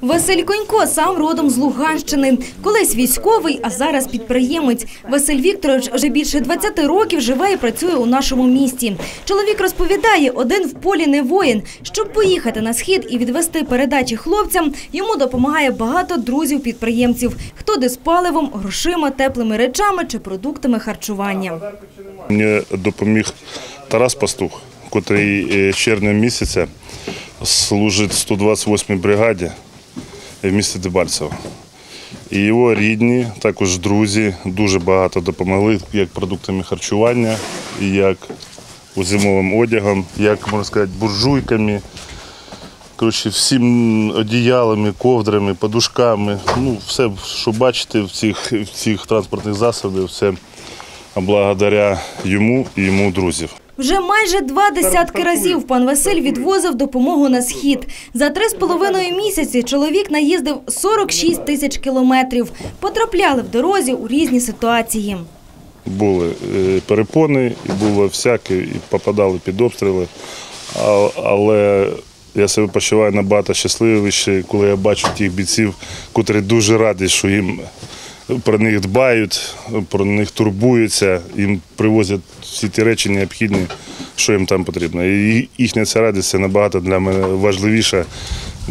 Василь Конько сам родом з Луганщини. Колись військовий, а зараз підприємець. Василь Вікторович вже більше 20 років живе і працює у нашому місті. Чоловік розповідає, один в полі не воїн. Щоб поїхати на схід і відвести передачі хлопцям, йому допомагає багато друзів-підприємців. Хто де з паливом, грошима, теплими речами чи продуктами харчування. Мені допоміг Тарас Пастух, котрий е, червня місяця служить в 128-й бригаді в місті Дебальцево. І його рідні, також друзі, дуже багато допомогли, як продуктами харчування, як зимовим одягом, як можна сказати, буржуйками. Коротше, всім одіялами, ковдрами, подушками. Ну, все, що бачите в цих, в цих транспортних засобах, все благодаря йому і йому друзів. Вже майже два десятки разів пан Василь відвозив допомогу на схід. За три з половиною місяці чоловік наїздив 46 тисяч кілометрів. Потрапляли в дорозі у різні ситуації. Були е, перепони, і було всяке, і попадали під обстріли. Але я себе почуваю набагато щасливіше, коли я бачу тих бійців, котрі дуже раді, що їм про них дбають, про них турбуються, їм привозять всі ті речі необхідні, що їм там потрібно. І їхня ця радість це набагато для мене важливіше.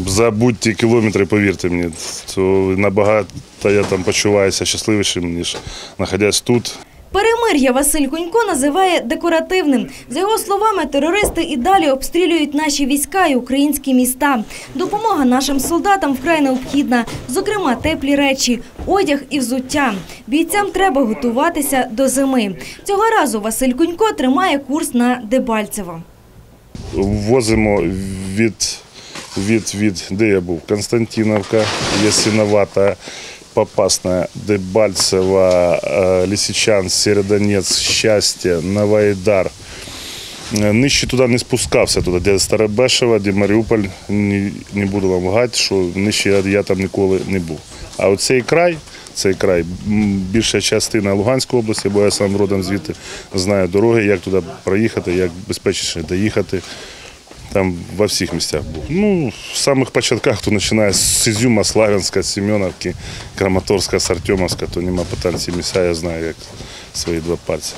За будь-ті кілометри, повірте мені, то набагато я там почуваюся щасливішим, ніж знаходясь тут. Перемир'я Василь Конько називає декоративним. За його словами, терористи і далі обстрілюють наші війська і українські міста. Допомога нашим солдатам вкрай необхідна, зокрема теплі речі, одяг і взуття. Бійцям треба готуватися до зими. Цього разу Василь Конько тримає курс на Дебальцево. Ввозимо від, від, від де я був? Константиновка, Ясиновата, Попасна, Дебальцева, е, Лисичанськ, Середонець, Щастя, Новоайдар. Е, Нижче туди не спускався, туди, де Старобешева, де Маріуполь. Не, буду вам лгати, що нижче я, я там ніколи не був. А оцей край, цей край, більша частина Луганської області, бо я сам родом звідти знаю дороги, як туди проїхати, як безпечніше доїхати. Там во всіх місцях був. Ну, в самих початках, то починає з Ізюма, Славянська, Семеновки, Краматорська, з Артемовська, то нема питань ці місця, я знаю, як свої два пальці.